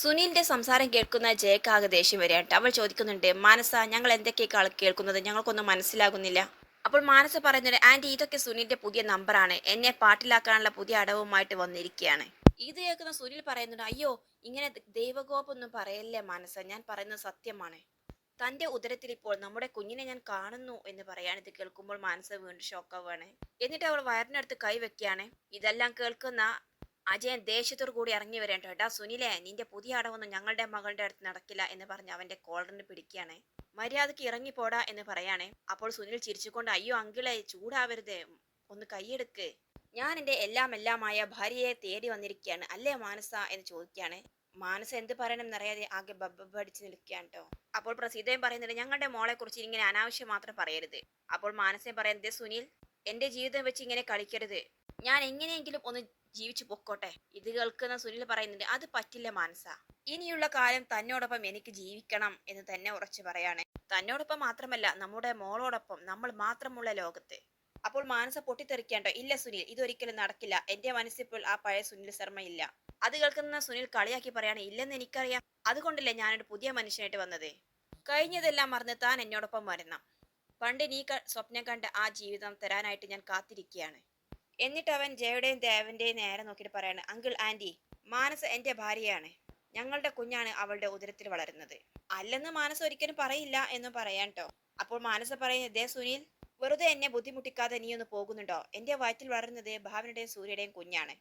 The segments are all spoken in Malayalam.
സുനിലിന്റെ സംസാരം കേൾക്കുന്ന ജയക്കാകെ ദേഷ്യം വരികയായിട്ട് അവൾ ചോദിക്കുന്നുണ്ട് മാനസ ഞങ്ങൾ എന്തൊക്കെയാണ് കേൾക്കുന്നത്? ഞങ്ങൾക്കൊന്നും മനസ്സിലാകുന്നില്ല. അപ്പോൾ മാനസ പറയുന്നുണ്ട് ആന്റി ഇതൊക്കെ സുനിലിന്റെ പുതിയ നമ്പറാണ്. എന്നെ പാട്ടിലാക്കാനുള്ള പുതിയ അടവുമായിട്ട് വന്നിരിക്കുകയാണ്. ഇത് കേൾക്കുന്ന സുനിൽ പറയുന്നുണ്ട് അയ്യോ ഇങ്ങനെ ദൈവകോപൊന്നും പറയല്ലേ മാനസ? ഞാൻ പറയുന്നത് സത്യമാണ്. തന്റെ ഉദരത്തിൽ ഇപ്പോൾ നമ്മുടെ കുഞ്ഞിനെ ഞാൻ കാണുന്നു എന്ന് പറയാൻ ഇത് കേൾക്കുമ്പോൾ മാനസ വീണ്ടും ഷോക്കാവുകയാണ് എന്നിട്ട് അവൾ വയറിനടുത്ത് കൈവെക്കുകയാണ്. ഇതെല്ലാം കേൾക്കുന്ന അജയൻ ദേഷ്യത്തോടു കൂടി ഇറങ്ങി വരേണ്ട കേട്ടാ. സുനിലെ നിന്റെ പുതിയ അടവൊന്നും ഞങ്ങളുടെ മകളുടെ അടുത്ത് നടക്കില്ല എന്ന് പറഞ്ഞ് അവന്റെ കോളറിന് പിടിക്കുകയാണ്. മര്യാദയ്ക്ക് ഇറങ്ങിപ്പോടാ എന്ന് പറയാണേ. അപ്പോൾ സുനിൽ ചിരിച്ചുകൊണ്ട് അയ്യോ അങ്കിളെ ചൂടാവരുത്. ഒന്ന് കൈയെടുക്ക്. ഞാൻ എന്റെ എല്ലാം എല്ലാമായ ഭാര്യയെ തേടി വന്നിരിക്കുകയാണ്. അല്ലേ മാനസ? എന്ന് ചോദിക്കുകയാണ്. മാനസ എന്ത് പറയണം എന്നറിയാതെ ആകെ ബബ്ബടിച്ച് നിൽക്കുകയാണ് കേട്ടോ. അപ്പോൾ പ്രസീതയും പറയുന്നുണ്ട് ഞങ്ങളുടെ മോളെ കുറിച്ച് ഇങ്ങനെ അനാവശ്യം മാത്രം പറയരുത്. അപ്പോൾ മാനസയും പറയുന്നത് സുനിൽ എന്റെ ജീവിതം വെച്ച് ഇങ്ങനെ കളിക്കരുത്. ഞാൻ എങ്ങനെയെങ്കിലും ഒന്ന് ജീവിച്ചു പൊക്കോട്ടെ. ഇത് കേൾക്കുന്ന സുനിൽ പറയുന്നുണ്ട് അത് പറ്റില്ല മാനസ. ഇനിയുള്ള കാലം തന്നോടൊപ്പം എനിക്ക് ജീവിക്കണം എന്ന് തന്നെ ഉറച്ചു പറയാണ്. തന്നോടൊപ്പം മാത്രമല്ല നമ്മുടെ മോളോടൊപ്പം നമ്മൾ മാത്രമുള്ള ലോകത്ത്. അപ്പോൾ മാനസ പൊട്ടിത്തെറിക്കേണ്ടോ ഇല്ല സുനിൽ ഇതൊരിക്കലും നടക്കില്ല. എന്റെ മനസ്സിപ്പോൾ ആ പഴയ സുനിൽ ശർമ്മ ഇല്ല. അത് കേൾക്കുന്ന സുനിൽ കളിയാക്കി പറയാണ് ഇല്ലെന്ന് എനിക്കറിയാം. അതുകൊണ്ടല്ലേ ഞാനൊരു പുതിയ മനുഷ്യനായിട്ട് വന്നത്? കഴിഞ്ഞതെല്ലാം മറന്ന് താൻ എന്നോടൊപ്പം വരണം പണ്ട് നീ സ്വപ്നം കണ്ട ആ ജീവിതം തരാനായിട്ട് ഞാൻ കാത്തിരിക്കുകയാണ്. എന്നിട്ട് അവൻ ജയയുടെയും ദേവന്റെയും നേരെ നോക്കിയിട്ട് പറയാണ് അങ്കിൾ ആന്റി മാനസ എന്റെ ഭാര്യയാണ്. ഞങ്ങളുടെ കുഞ്ഞാണ് അവളുടെ ഉദരത്തിൽ വളരുന്നത്. അല്ലെന്ന് മാനസ ഒരിക്കലും പറയില്ല എന്ന് പറയാൻ ട്ടോ. അപ്പോൾ മാനസ പറയുന്നത് ദേ സുനിൽ വെറുതെ എന്നെ ബുദ്ധിമുട്ടിക്കാതെ നീ ഒന്ന് പോകുന്നുണ്ടോ? എന്റെ വയറ്റിൽ വളരുന്നത് ഭാവനയുടെയും സൂര്യയുടെയും കുഞ്ഞാണ്.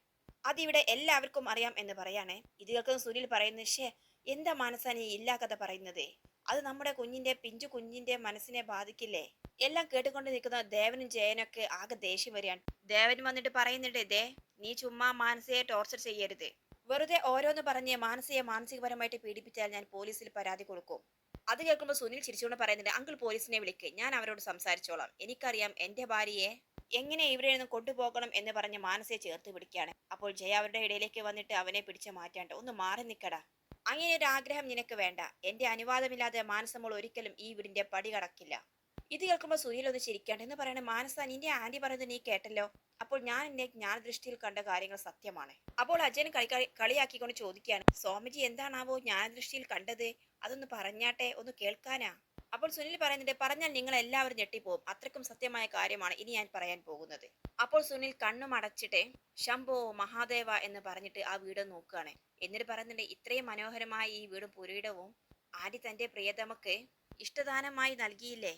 അതിവിടെ എല്ലാവർക്കും അറിയാം എന്ന് പറയാണ്. ഇത് കേൾക്കുന്ന സുനിൽ പറയുന്നത് ഷേ എന്താ മനസ്സാ നീ ഇല്ലാ കഥ പറയുന്നത്? അത് നമ്മുടെ കുഞ്ഞിന്റെ പിഞ്ചു കുഞ്ഞിന്റെ മനസ്സിനെ ബാധിക്കില്ലേ? എല്ലാം കേട്ടുകൊണ്ട് നിൽക്കുന്ന ദേവനും ജയനൊക്കെ ആകെ ദേഷ്യം വരികയാണ്. ദേവൻ വന്നിട്ട് പറയുന്നുണ്ട് ദേ നീ ചുമ്മാ മാനസയെ ടോർച്ചർ ചെയ്യരുത്. വെറുതെ ഓരോന്ന് പറഞ്ഞ് മാനസയെ മാനസികപരമായിട്ട് പീഡിപ്പിച്ചാൽ ഞാൻ പോലീസിൽ പരാതി കൊടുക്കും. അത് കേൾക്കുമ്പോൾ സുനിൽ ചിരിച്ചുകൊണ്ട് പറയുന്നുണ്ട് അങ്കിൾ പോലീസിനെ വിളിക്ക്. ഞാൻ അവരോട് സംസാരിച്ചോളാം. എനിക്കറിയാം എന്റെ ഭാര്യയെ എങ്ങനെ ഇവിടെ നിന്ന് കൊണ്ടുപോകണം എന്ന് പറഞ്ഞ് മാനസയെ ചേർത്ത് പിടിക്കുകയാണ്. അപ്പോൾ ജയ അവരുടെ ഇടയിലേക്ക് വന്നിട്ട് അവനെ പിടിച്ച് മാറ്റാണ്ട് ഒന്ന് മാറി നിൽക്കടാ. അങ്ങനെ ഒരു ആഗ്രഹം നിനക്ക് വേണ്ട. എന്റെ അനുവാദമില്ലാതെ മാനസമോൾ ഒരിക്കലും ഈ വീടിന്റെ പടി കടക്കില്ല. ഇത് കേൾക്കുമ്പോൾ സുനിൽ ഒന്ന് ചിരിക്കേണ്ട എന്ന് പറയണ മാനസ നിന്റെ ആന്റി പറയുന്നത് നീ കേട്ടല്ലോ. അപ്പോൾ ഞാൻ എന്റെ ജ്ഞാനദൃഷ്ടിയിൽ കണ്ട കാര്യങ്ങൾ സത്യമാണ്. അപ്പോൾ അജയൻ കളി കളി- കളിയാക്കിക്കൊണ്ട് ചോദിക്കുകയാണ് സ്വാമിജി എന്താണാവോ ജ്ഞാനദൃഷ്ടിയിൽ കണ്ടത്? അതൊന്ന് പറഞ്ഞാട്ടെ? ഒന്ന് കേൾക്കാനാ? അപ്പോൾ സുനിൽ പറയുന്നുണ്ട് പറഞ്ഞാൽ നിങ്ങൾ എല്ലാവരും ഞെട്ടിപ്പോവും. അത്രക്കും സത്യമായ കാര്യമാണ് ഇനി ഞാൻ പറയാൻ പോകുന്നത്. അപ്പോൾ സുനിൽ കണ്ണും അടച്ചിട്ട് ശംഭോ മഹാദേവ എന്ന് പറഞ്ഞിട്ട് ആ വീട് നോക്കുകയാണ്. എന്നിട്ട് പറയുന്നുണ്ട് ഇത്രയും മനോഹരമായ ഈ വീടും പുരീടവും ആദ്യ തന്റെ പ്രിയതമക്ക് ഇഷ്ടദാനമായി നൽകിയില്ലേ?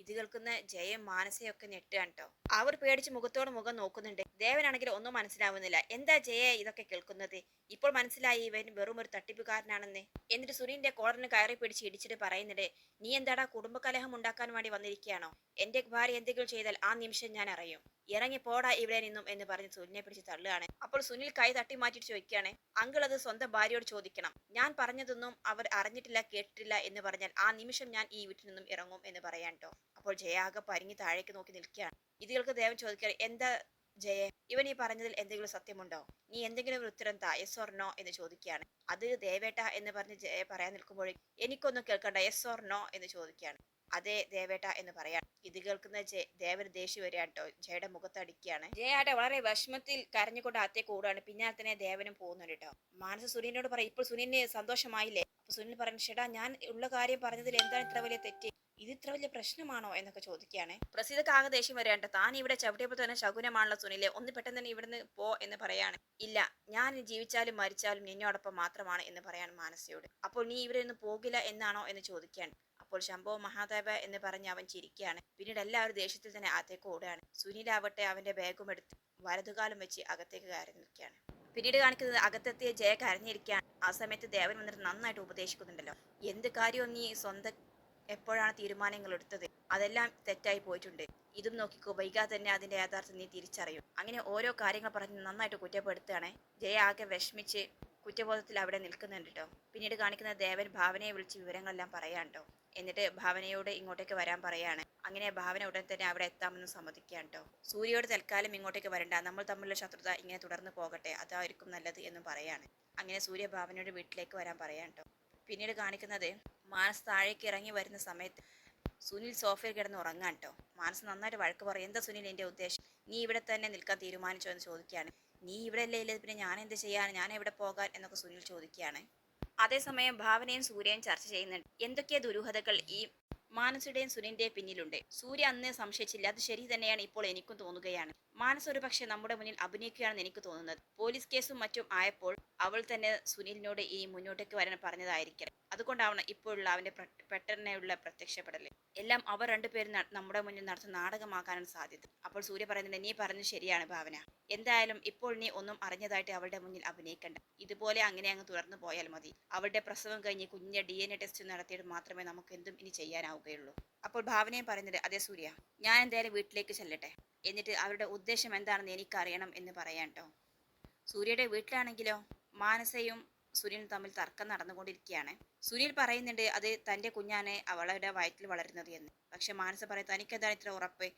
ഇത് കേൾക്കുന്ന ജയം മാനസയൊക്കെ ഞെട്ടുകയാണ് അവർ പേടിച്ച് മുഖത്തോട് മുഖം നോക്കുന്നുണ്ട്. ദേവനാണെങ്കിൽ ഒന്നും മനസ്സിലാവുന്നില്ല. എന്താ ജയ ഇതൊക്കെ കേൾക്കുന്നത്? ഇപ്പോൾ മനസ്സിലായി ഇവൻ വെറും ഒരു തട്ടിപ്പുകാരനാണെന്ന്. എന്നിട്ട് സുനിന്റെ കോളറിന് കയറി പിടിച്ച് ഇടിച്ചിട്ട് പറയുന്നുണ്ട് നീ എന്താടാ കുടുംബകലഹം ഉണ്ടാക്കാൻ വേണ്ടി വന്നിരിക്കുകയാണോ? എന്റെ ഭാര്യ എന്തെങ്കിലും ചെയ്താൽ ആ നിമിഷം ഞാൻ അറിയും. ഇറങ്ങി പോടാ ഇവിടെ നിന്നും എന്ന് പറഞ്ഞ് സുനിലിനെ പിടിച്ച് തള്ളുകയാണ്. അപ്പോൾ സുനിൽ കൈ തട്ടി മാറ്റി ചോദിക്കുകയാണ് അങ്കിൾ അത് സ്വന്തം ഭാര്യയോട് ചോദിക്കണം. ഞാൻ പറഞ്ഞതൊന്നും അവർ അറിഞ്ഞിട്ടില്ല കേട്ടിട്ടില്ല എന്ന് പറഞ്ഞാൽ ആ നിമിഷം ഞാൻ ഈ വീട്ടിൽ നിന്നും ഇറങ്ങും എന്ന് പറയാൻ കേട്ടോ അപ്പോൾ ജയ ആകെ പരിങ്ങി താഴേക്ക് നോക്കി നിൽക്കുകയാണ്. ഇതുകൾക്ക് ദേവൻ ചോദിക്കാൻ എന്താ ജയ ഇവൻ ഈ പറഞ്ഞതിൽ എന്തെങ്കിലും സത്യമുണ്ടോ? നീ എന്തെങ്കിലും ഒരു ഉത്തരം താ യെസ് ഓർ നോ എന്ന് ചോദിക്കുകയാണ്. അത് ദേവേട്ട എന്ന് പറഞ്ഞ് ജയ പറയാൻ നിൽക്കുമ്പോൾ എനിക്കൊന്നും കേൾക്കണ്ട യെസ് ഓർ നോ എന്ന് ചോദിക്കുകയാണ്. അതെ ദേവേട്ട എന്ന് പറയാം ഇത് കേൾക്കുന്ന ജയ- ദേവന് ദേഷ്യം വരികയാണ് കേട്ടോ ജയയുടെ മുഖത്തടിക്കുകയാണ് ജയാട്ടെ വളരെ വിഷമത്തിൽ കരഞ്ഞുകൊണ്ട് അത്തേ ഓടുകയാണ് പിന്നാലെ തന്നെ ദേവനും പോകുന്നുണ്ട് കേട്ടോ മാനസ സുനിലിനോട് പറയും ഇപ്പോൾ സുനിലിന് സന്തോഷമായില്ലേ? അപ്പൊ സുനിൽ പറഞ്ഞു ചേട്ടാ ഞാൻ ഉള്ള കാര്യം പറഞ്ഞതിൽ എന്താണ് ഇത്ര വലിയ തെറ്റ്? ഇത് ഇത്ര വലിയ പ്രശ്നമാണോ എന്നൊക്കെ ചോദിക്കുകയാണ്. പ്രസിദ്ധക്ക് ആകെ ദേഷ്യം വരേണ്ട താൻ ഇവിടെ ചവിട്ടിയപ്പോൾ തന്നെ ശകുനമാണല്ലോ സുനിലെ ഒന്ന് പെട്ടെന്ന് തന്നെ ഇവിടുന്ന് പോ എന്ന് പറയാണ്. ഇല്ല ഞാൻ ജീവിച്ചാലും മരിച്ചാലും നിന്നോടൊപ്പം മാത്രമാണ് എന്ന് പറയാണ് മാനസയോട്. അപ്പോൾ നീ ഇവിടെ നിന്ന് പോകില്ല എന്നാണോ എന്ന് ചോദിക്കുകയാണ്. അപ്പോൾ ശംഭോ മഹാദേവ എന്ന് പറഞ്ഞ് അവൻ ചിരിക്കുകയാണ്. പിന്നീട് എല്ലാവരും ദേഷ്യത്തിൽ തന്നെ അകത്തേക്ക് ഓടുകയാണ്. സുനിലാവട്ടെ അവന്റെ ബാഗും എടുത്ത് വലതുകാലം വെച്ച് അകത്തേക്ക് കയറി നിൽക്കുകയാണ്. പിന്നീട് കാണിക്കുന്നത് അകത്തെത്തിയ ജയ കരഞ്ഞിരിക്കുകയാണ്. ആ സമയത്ത് ദേവൻ വന്നിട്ട് നന്നായിട്ട് ഉപദേശിക്കുന്നുണ്ടല്ലോ. എന്ത് കാര്യവും നീ സ്വന്തം എപ്പോഴാണ് തീരുമാനങ്ങൾ എടുത്തത്? അതെല്ലാം തെറ്റായി പോയിട്ടുണ്ട്. ഇതും നോക്കിക്കോ വൈകാതെ തന്നെ അതിന്റെ യാഥാർത്ഥ്യം നീ തിരിച്ചറിയും. അങ്ങനെ ഓരോ കാര്യങ്ങൾ പറഞ്ഞ് നന്നായിട്ട് കുറ്റപ്പെടുത്തുകയാണ്. ജയ ആകെ വിഷമിച്ച് കുറ്റബോധത്തിൽ അവിടെ നിൽക്കുന്നുണ്ട് കേട്ടോ പിന്നീട് കാണിക്കുന്ന ദേവൻ ഭാവനയെ വിളിച്ച് വിവരങ്ങളെല്ലാം പറയാൻ കേട്ടോ എന്നിട്ട് ഭാവനയോട് ഇങ്ങോട്ടേക്ക് വരാൻ പറയാണ്. അങ്ങനെ ഭാവന ഉടൻ തന്നെ അവിടെ എത്താമെന്ന് സമ്മതിക്കുകയാണ് കേട്ടോ സൂര്യയോട് തൽക്കാലം ഇങ്ങോട്ടേക്ക് വരണ്ട. നമ്മൾ തമ്മിലുള്ള ശത്രുത ഇങ്ങനെ തുടർന്ന് പോകട്ടെ. അതായിരിക്കും നല്ലത് എന്നും പറയാണ്. അങ്ങനെ സൂര്യ ഭാവനയുടെ വീട്ടിലേക്ക് വരാൻ പറയാൻ കേട്ടോ പിന്നീട് കാണിക്കുന്നത് മാനസ് താഴേക്ക് ഇറങ്ങി വരുന്ന സമയത്ത് സുനിൽ സോഫയിൽ കിടന്ന് ഉറങ്ങാൻ കേട്ടോ മാനസ് നന്നായിട്ട് വഴക്ക് പറയും. എന്താ സുനിൽ എന്റെ ഉദ്ദേശം? നീ ഇവിടെ തന്നെ നിൽക്കാൻ തീരുമാനിച്ചോ? എന്ന് ചോദിക്കുകയാണ്. നീ ഇവിടെ അല്ലേ ഇല്ലേ? പിന്നെ ഞാൻ എന്ത് ചെയ്യാൻ ഞാൻ എവിടെ പോകാൻ? എന്നൊക്കെ സുനിൽ ചോദിക്കുകയാണ്. അതേസമയം ഭാവനയും സൂര്യയും ചർച്ച ചെയ്യുന്നുണ്ട്. എന്തൊക്കെ ദുരൂഹതകൾ? ഈ മാനസുടെയും സുനിന്റെയും പിന്നിലുണ്ട്. സൂര്യ അന്ന് സംശയിച്ചില്ല. അത് ശരി തന്നെയാണ്. ഇപ്പോൾ എനിക്കും തോന്നുകയാണ്. മാനസ് ഒരു പക്ഷേ നമ്മുടെ മുന്നിൽ അഭിനയിക്കുകയാണെന്ന് എനിക്ക് തോന്നുന്നത്. പോലീസ് കേസും മറ്റും ആയപ്പോൾ അവൾ തന്നെ സുനിലിനോട് ഈ മുന്നോട്ടേക്ക് വരാൻ പറഞ്ഞതായിരിക്കണം അതുകൊണ്ടാവണം ഇപ്പോഴുള്ള അവന്റെ പെട്ടെന്നുള്ള പ്രത്യക്ഷപ്പെടൽ എല്ലാം അവർ രണ്ടുപേരും നമ്മുടെ മുന്നിൽ നടത്തുന്ന നാടകമാക്കാനാണ് സാധ്യത. അപ്പോൾ സൂര്യ പറയുന്നുണ്ട് നീ പറഞ്ഞ് ശരിയാണ് ഭാവന. എന്തായാലും ഇപ്പോൾ നീ ഒന്നും അറിഞ്ഞതായിട്ട് അവളുടെ മുന്നിൽ അഭിനയിക്കണ്ട. ഇതുപോലെ അങ്ങനെ അങ്ങ് തുടർന്നു പോയാൽ മതി. അവളുടെ പ്രസവം കഴിഞ്ഞ് കുഞ്ഞിന്റെ ഡി എൻ എ ടെസ്റ്റ് നടത്തിയിട്ട് മാത്രമേ നമുക്ക് എന്തും ഇനി ചെയ്യാനാവുകയുള്ളൂ. അപ്പോൾ ഭാവനയും പറയുന്നുണ്ട് അതേ സൂര്യ ഞാൻ എന്തായാലും വീട്ടിലേക്ക് ചെല്ലട്ടെ. എന്നിട്ട് അവരുടെ ഉദ്ദേശം എന്താണെന്ന് എനിക്കറിയണം എന്ന് പറയാം കേട്ടോ സൂര്യയുടെ വീട്ടിലാണെങ്കിലോ മാനസയും സുനിലും തമ്മിൽ തർക്കം നടന്നുകൊണ്ടിരിക്കുകയാണ്. സുനിൽ പറയുന്നുണ്ട് അത് തന്റെ കുഞ്ഞാണ് അവളുടെ വയറ്റിൽ വളരുന്നത് എന്ന്. പക്ഷെ മാനസ പറയും തനിക്കെന്താണ് ഇത്ര ഉറപ്പ്?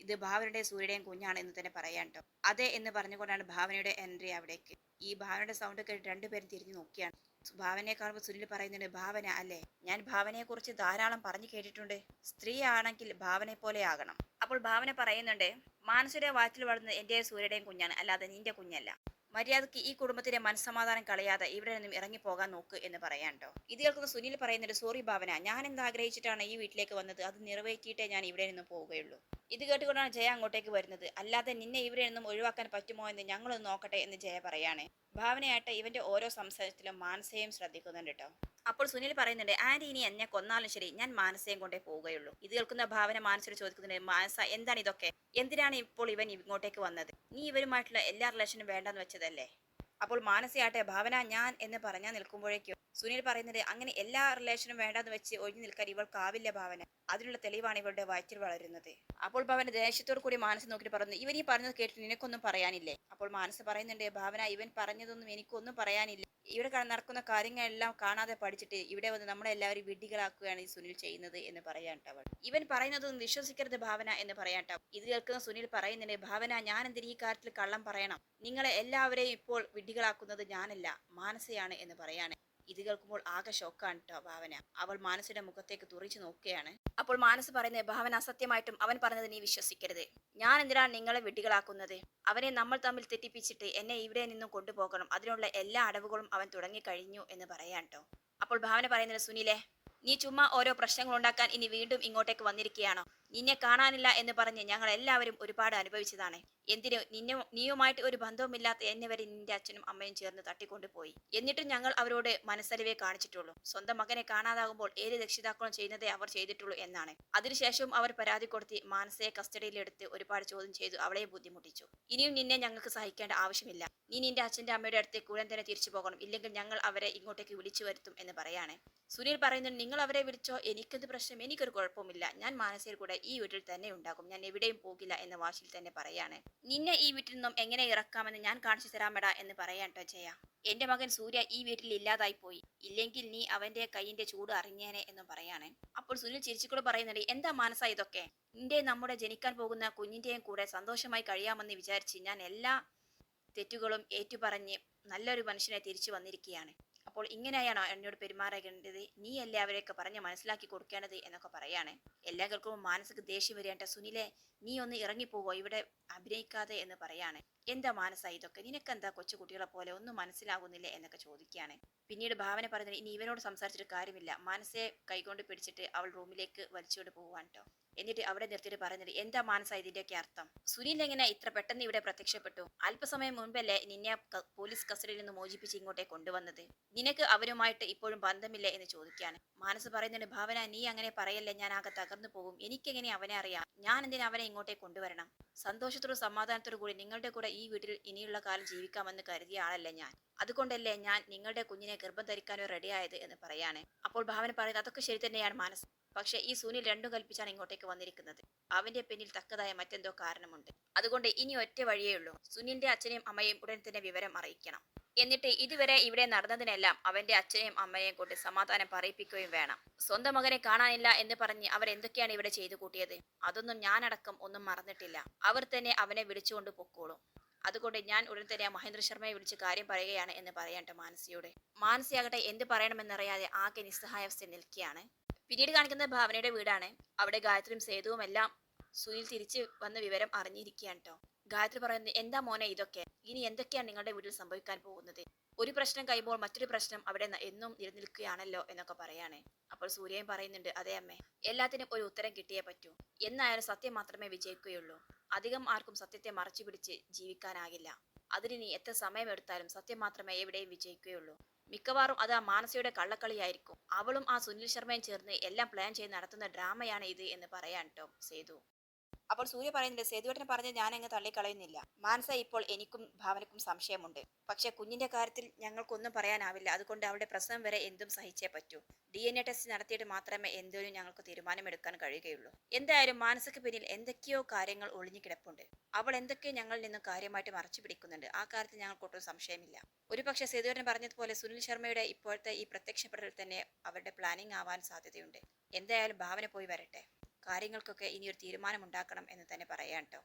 ഇത് ഭാവനയുടെ സൂര്യയുടെയും കുഞ്ഞാണ് എന്ന് തന്നെ പറയാൻ കേട്ടോ. അതെ എന്ന് പറഞ്ഞുകൊണ്ടാണ് ഭാവനയുടെ എൻട്രി അവിടേക്ക്. ഈ ഭാവനയുടെ സൗണ്ട് കേട്ട് രണ്ടുപേരും തിരിഞ്ഞു നോക്കിയാണ് ഭാവനയെ കാണുമ്പോൾ സുനിൽ പറയുന്നുണ്ട് ഭാവന അല്ലേ? ഞാൻ ഭാവനയെ കുറിച്ച് ധാരാളം പറഞ്ഞു കേട്ടിട്ടുണ്ട്. സ്ത്രീ ആണെങ്കിൽ ഭാവനയെ പോലെ ആകണം. അപ്പോൾ ഭാവന പറയുന്നുണ്ട് മാനസയുടെ വാറ്റിൽ വളർന്നത് എന്റെ സൂര്യയുടെയും കുഞ്ഞാണ് അല്ലാതെ നിന്റെ കുഞ്ഞല്ല. മര്യാദയ്ക്ക് ഈ കുടുംബത്തിന്റെ മനസ്സമാധാനം കളയാതെ ഇവിടെ നിന്നും ഇറങ്ങി പോകാൻ നോക്ക് എന്ന് പറയാൻ കേട്ടോ ഇത് കേൾക്കുന്ന സുനിൽ പറയുന്നുണ്ട് സോറി ഭാവന ഞാൻ എന്താഗ്രഹിച്ചിട്ടാണ് ഈ വീട്ടിലേക്ക് വന്നത്? അത് നിറവേറ്റിയിട്ടേ ഞാൻ ഇവിടെ നിന്ന് പോവുകയുള്ളൂ. ഇത് കേട്ടുകൊണ്ടാണ് ജയ അങ്ങോട്ടേക്ക് വരുന്നത്. അല്ലാതെ നിന്നെ ഇവരെ നിന്നും ഒഴിവാക്കാൻ പറ്റുമോ എന്ന് ഞങ്ങളൊന്ന് നോക്കട്ടെ എന്ന് ജയ പറയാണ്. ഭാവനയായിട്ട് ഇവന്റെ ഓരോ സംസാരത്തിലും മാനസയും ശ്രദ്ധിക്കുന്നുണ്ട് കേട്ടോ അപ്പോൾ സുനിൽ പറയുന്നുണ്ട് ആന്റി ഇനി എന്നെ കൊന്നാലും ശരി ഞാൻ മാനസയും കൊണ്ടേ പോവുകയുള്ളൂ. ഇത് കേൾക്കുന്ന ഭാവന മാനസയോട് ചോദിക്കുന്നുണ്ട് മാനസ എന്താണ് ഇതൊക്കെ? എന്തിനാണ് ഇപ്പോൾ ഇവൻ ഇങ്ങോട്ടേക്ക് വന്നത്? നീ ഇവരുമായിട്ടുള്ള എല്ലാ റിലേഷനും വേണ്ടെന്ന് വെച്ചതല്ലേ? അപ്പോൾ മാനസയാട്ടെ ഭാവന ഞാൻ എന്ന് പറഞ്ഞാൽ നിൽക്കുമ്പോഴേക്കും സുനിൽ പറയുന്നത് അങ്ങനെ എല്ലാ റിലേഷനും വേണ്ടെന്ന് വെച്ച് ഒഴിഞ്ഞു നിൽക്കാൻ ഇവൾക്കാവില്ല ഭാവന. അതിനുള്ള തെളിവാണ് ഇവരുടെ വയറ്റിൽ വളരുന്നത്. അപ്പോൾ ഭാവന ദേഷ്യത്തോടു കൂടി മാനസ് നോക്കിയിട്ട് പറഞ്ഞു ഇവൻ ഈ പറഞ്ഞത് കേട്ടിട്ട് നിനക്കൊന്നും പറയാനില്ലേ? അപ്പോൾ മാനസ് പറയുന്നുണ്ട് ഭാവന ഇവൻ പറഞ്ഞതൊന്നും എനിക്കൊന്നും പറയാനില്ല. ഇവിടെ നടക്കുന്ന കാര്യങ്ങളെല്ലാം കാണാതെ പഠിച്ചിട്ട് ഇവിടെ വന്ന് നമ്മളെ എല്ലാവരും വിഡ്ഢികളാക്കുകയാണ് ഈ സുനിൽ ചെയ്യുന്നത് എന്ന് പറയാൻ അവൾ ഇവൻ പറയുന്നതൊന്നും വിശ്വസിക്കരുത് ഭാവന എന്ന് പറയാൻ ഇത് കേൾക്കുന്ന സുനിൽ പറയുന്നുണ്ട് ഭാവന ഞാൻ എന്തിന് ഈ കാര്യത്തിൽ കള്ളം പറയണം? നിങ്ങളെ എല്ലാവരെയും ഇപ്പോൾ വിഡ്ഢികളാക്കുന്നത് ഞാനല്ല മാനസയാണ് എന്ന് പറയാണ്. ഇത് കേൾക്കുമ്പോൾ ആകെ ഷോക്കാണ് കേട്ടോ ഭാവന. അവൾ മാനസിന്റെ മുഖത്തേക്ക് തുറിച്ചു നോക്കുകയാണ്. അപ്പോൾ മാനസ് പറയുന്നത് ഭാവന അസത്യമായിട്ടും അവൻ പറഞ്ഞത് നീ വിശ്വസിക്കരുത്. ഞാൻ എന്തിനാണ് നിങ്ങളെ വിഡ്ഢികളാക്കുന്നത്? അവനെ നമ്മൾ തമ്മിൽ തെറ്റിപ്പിച്ചിട്ട് എന്നെ ഇവിടെ നിന്നും കൊണ്ടുപോകണം. അതിനുള്ള എല്ലാ അടവുകളും അവൻ തുടങ്ങിക്കഴിഞ്ഞു എന്ന് പറയാൻ കേട്ടോ അപ്പോൾ ഭാവന പറയുന്നത് സുനിലെ നീ ചുമ്മാ ഓരോ പ്രശ്നങ്ങൾ ഉണ്ടാക്കാൻ ഇനി വീണ്ടും ഇങ്ങോട്ടേക്ക് വന്നിരിക്കുകയാണോ? നിന്നെ കാണാനില്ല എന്ന് പറഞ്ഞ് ഞങ്ങൾ എല്ലാവരും ഒരുപാട് അനുഭവിച്ചതാണ്. എന്തിനു നിന്നെ നീയുമായിട്ട് ഒരു ബന്ധവുമില്ലാത്ത എന്നെ വരെ നിന്റെ അച്ഛനും അമ്മയും ചേർന്ന് തട്ടിക്കൊണ്ടുപോയി. എന്നിട്ടും ഞങ്ങൾ അവരോട് മനസ്സലിവേ കാണിച്ചിട്ടുള്ളൂ. സ്വന്തം മകനെ കാണാതാകുമ്പോൾ ഏത് രക്ഷിതാക്കളും ചെയ്യുന്നതേ അവർ ചെയ്തിട്ടുള്ളൂ എന്നാണ്. അതിനുശേഷവും അവർ പരാതി കൊടുത്തി മാനസയെ കസ്റ്റഡിയിലെടുത്ത് ഒരുപാട് ചോദ്യം ചെയ്തു. അവളെ ബുദ്ധിമുട്ടിച്ചു. ഇനിയും നിന്നെ ഞങ്ങൾക്ക് സഹിക്കേണ്ട ആവശ്യമില്ല. നീ നിന്റെ അച്ഛന്റെ അമ്മയുടെ അടുത്തേക്ക് ഉടൻ തന്നെ തിരിച്ചു പോകണം. ഇല്ലെങ്കിൽ ഞങ്ങൾ അവരെ ഇങ്ങോട്ടേക്ക് വിളിച്ചു വരുത്തും എന്ന് പറയാണ്. സുനിൽ പറയുന്നത് നിങ്ങൾ അവരെ വിളിച്ചോ? എനിക്കെന്ത് പ്രശ്നം? എനിക്കൊരു കുഴപ്പമില്ല ഞാൻ മാനസയിൽ കൂടെ ഈ വീട്ടിൽ തന്നെ ഉണ്ടാകും. ഞാൻ എവിടെയും പോകില്ല എന്ന വാശിയിൽ തന്നെ പറയാണ്. നിന്നെ ഈ വീട്ടിൽ നിന്നും എങ്ങനെ ഇറക്കാമെന്ന് ഞാൻ കാണിച്ചു തരാമെടാ എന്ന് പറയാൻ കേട്ടോ ജയ. എന്റെ മകൻ സൂര്യ ഈ വീട്ടിൽ ഇല്ലാതായി പോയി. ഇല്ലെങ്കിൽ നീ അവന്റെ കൈയിന്റെ ചൂട് അറിഞ്ഞേനെ എന്ന് പറയാണ്. അപ്പോൾ സുനിൽ ചിരിച്ചുകൂടെ പറയുന്നുണ്ട് എന്താ മാനസ ഇതൊക്കെ? നിന്റെ നമ്മുടെ ജനിക്കാൻ പോകുന്ന കുഞ്ഞിന്റെയും കൂടെ സന്തോഷമായി കഴിയാമെന്ന് വിചാരിച്ച് ഞാൻ എല്ലാ തെറ്റുകളും ഏറ്റുപറഞ്ഞ് നല്ലൊരു മനുഷ്യനെ തിരിച്ചു വന്നിരിക്കുകയാണ്. അപ്പോൾ ഇങ്ങനെയാണോ എന്നോട് പെരുമാറേണ്ടത്. നീയല്ലേ അവരെയൊക്കെ പറഞ്ഞ് മനസ്സിലാക്കി കൊടുക്കേണ്ടത് എന്നൊക്കെ പറയാണ്. എല്ലാവർക്കും മാനസിക ദേഷ്യം വരേണ്ട സുനിലെ നീ ഒന്ന് ഇറങ്ങിപ്പോവോ? ഇവിടെ അഭിനയിക്കാതെ എന്ന് പറയാണ്. എന്താ മാനസ ഇതൊക്കെ? നിനക്കെന്താ കൊച്ചു കുട്ടികളെ പോലെ? ഒന്നും മനസ്സിലാകുന്നില്ല എന്നൊക്കെ ചോദിക്കുകയാണ്. പിന്നീട് ഭാവന പറഞ്ഞത് ഇനി ഇവനോട് സംസാരിച്ചിട്ട് കാര്യമില്ല. മാനസയെ കൈകൊണ്ട് പിടിച്ചിട്ട് അവൾ റൂമിലേക്ക് വലിച്ചുകൊണ്ട് പോവാൻ കേട്ടോ എന്നിട്ട് അവിടെ നിർത്തിയിട്ട് പറഞ്ഞത് എന്താ മാനസ ഇതിന്റെയൊക്കെ അർത്ഥം? സുനിൽ എങ്ങനെ ഇത്ര പെട്ടെന്ന് ഇവിടെ പ്രത്യക്ഷപ്പെട്ടു? അല്പസമയം മുൻപല്ലേ നിന്നെ പോലീസ് കസ്റ്റഡിയിൽ നിന്ന് മോചിപ്പിച്ച് ഇങ്ങോട്ടേ കൊണ്ടുവന്നത്? നിനക്ക് അവരുമായിട്ട് ഇപ്പോഴും ബന്ധമില്ല എന്ന് ചോദിക്കാണ് മാനസ് പറയുന്നുണ്ട് ഭാവന നീ അങ്ങനെ പറയല്ലേ ഞാൻ ആകെ തകർന്നു പോകും. എനിക്കെങ്ങനെ അവനെ അറിയാം? ഞാൻ എന്തിനാ അവനെ ഇങ്ങോട്ടേ കൊണ്ടുവരണം? സന്തോഷത്തോടും സമാധാനത്തോടു കൂടി നിങ്ങളുടെ കൂടെ ഈ വീട്ടിൽ ഇനിയുള്ള കാലം ജീവിക്കാമെന്ന് കരുതിയ ആളല്ലേ ഞാൻ. അതുകൊണ്ടല്ലേ ഞാൻ നിങ്ങളുടെ കുഞ്ഞിനെ ഗർഭം ധരിക്കാനോ റെഡിയായത് എന്ന് പറയാനേ അപ്പോൾ ഭാവന പറയുന്നത് അതൊക്കെ ശരി തന്നെയാണ് മാനസ്. പക്ഷെ ഈ സുനിൽ രണ്ടും കൽപ്പിച്ചാണ് ഇങ്ങോട്ടേക്ക് വന്നിരിക്കുന്നത്. അവന്റെ പിന്നിൽ തക്കതായ മറ്റെന്തോ കാരണമുണ്ട്. അതുകൊണ്ട് ഇനി ഒറ്റ വഴിയേ ഉള്ളൂ. സുനിലിന്റെ അച്ഛനെയും അമ്മയെയും ഉടൻ തന്നെ വിവരം അറിയിക്കണം. എന്നിട്ട് ഇതുവരെ ഇവിടെ നടന്നതിനെല്ലാം അവന്റെ അച്ഛനെയും അമ്മയെയും കൊണ്ട് സമാധാനം പറയിപ്പിക്കുകയും വേണം. സ്വന്തം മകനെ കാണാനില്ല എന്ന് പറഞ്ഞ് അവർ എന്തൊക്കെയാണ് ഇവിടെ ചെയ്തു കൂട്ടിയത്? അതൊന്നും ഞാനടക്കം ഒന്നും മറന്നിട്ടില്ല. അവർ തന്നെ അവനെ വിളിച്ചുകൊണ്ട് പൊക്കോളും. അതുകൊണ്ട് ഞാൻ ഉടൻ തന്നെ മഹേന്ദ്ര ശർമ്മയെ വിളിച്ച് കാര്യം പറയുകയാണ് എന്ന് പറയട്ടെ മാനസിയോട്. മാനസിയാകട്ടെ എന്ത് പറയണമെന്നറിയാതെ ആകെ നിസ്സഹായാവസ്ഥയിൽ നിൽക്കുകയാണ്. പിന്നീട് കാണിക്കുന്നത് ഭാവനയുടെ വീടാണ്. അവിടെ ഗായത്രിയും സേതുവും എല്ലാം സുനിൽ തിരിച്ച് വന്ന വിവരം അറിഞ്ഞിരിക്കുകയാണ് കേട്ടോ ഗായത്രി പറയുന്നത് എന്താ മോനെ ഇതൊക്കെ? ഇനി എന്തൊക്കെയാണ് നിങ്ങളുടെ വീട്ടിൽ സംഭവിക്കാൻ പോകുന്നത്? ഒരു പ്രശ്നം കഴിയുമ്പോൾ മറ്റൊരു പ്രശ്നം അവിടെ എന്നും നിലനിൽക്കുകയാണല്ലോ എന്നൊക്കെ പറയാണ്. അപ്പോൾ സൂര്യൻ പറയുന്നുണ്ട് അതേ അമ്മേ എല്ലാത്തിനും ഒരു ഉത്തരം കിട്ടിയേ പറ്റൂ. എന്നായാലും സത്യം മാത്രമേ വിജയിക്കുകയുള്ളൂ. അധികം ആർക്കും സത്യത്തെ മറച്ചു പിടിച്ച് ജീവിക്കാനാകില്ല. അതിന് നീ എത്ര സമയമെടുത്താലും സത്യം മാത്രമേ എവിടെയും വിജയിക്കുകയുള്ളൂ. മിക്കവാറും അത് ആ മാനസയുടെ കള്ളക്കളിയായിരിക്കും. അവളും ആ സുനിൽ ശർമ്മയും ചേർന്ന് എല്ലാം പ്ലാൻ ചെയ്ത് നടത്തുന്ന ഡ്രാമയാണ് ഇത് എന്ന് പറയാൻ കേട്ടോ സേതു. അപ്പോൾ സൂര്യ പറയുന്നുണ്ട് സേതുവേട്ടനെ പറഞ്ഞ് ഞാൻ അങ്ങ് തള്ളിക്കളയുന്നില്ല. മാനസ ഇപ്പോൾ എനിക്കും ഭാവനക്കും സംശയമുണ്ട്. പക്ഷേ കുഞ്ഞിന്റെ കാര്യത്തിൽ ഞങ്ങൾക്കൊന്നും പറയാനാവില്ല. അതുകൊണ്ട് അവളുടെ പ്രശ്നം വരെ എന്തും സഹിച്ചേ പറ്റൂ. ഡി എൻ എ ടെസ്റ്റ് നടത്തിയിട്ട് മാത്രമേ എന്തിനും ഞങ്ങൾക്ക് തീരുമാനമെടുക്കാൻ കഴിയുകയുള്ളൂ. എന്തായാലും മാനസയ്ക്ക് പിന്നിൽ എന്തൊക്കെയോ കാര്യങ്ങൾ ഒളിഞ്ഞു കിടപ്പുണ്ട്. അവൾ എന്തൊക്കെയോ ഞങ്ങളിൽ നിന്നും കാര്യമായിട്ട് മറച്ചു പിടിക്കുന്നുണ്ട് ആ കാര്യത്തിൽ ഞങ്ങൾക്കൊട്ടും സംശയമില്ല. ഒരു പക്ഷേ സേതുവേട്ടൻ പറഞ്ഞതുപോലെ സുനിൽ ശർമ്മയുടെ ഇപ്പോഴത്തെ ഈ പ്രത്യക്ഷപ്പെടൽ തന്നെ അവരുടെ പ്ലാനിംഗ് ആവാൻ സാധ്യതയുണ്ട്. എന്തായാലും ഭാവന പോയി വരട്ടെ. കാര്യങ്ങൾക്കൊക്കെ ഇനി ഒരു തീരുമാനം ഉണ്ടാക്കണം എന്ന് തന്നെ പറയാം കേട്ടോ.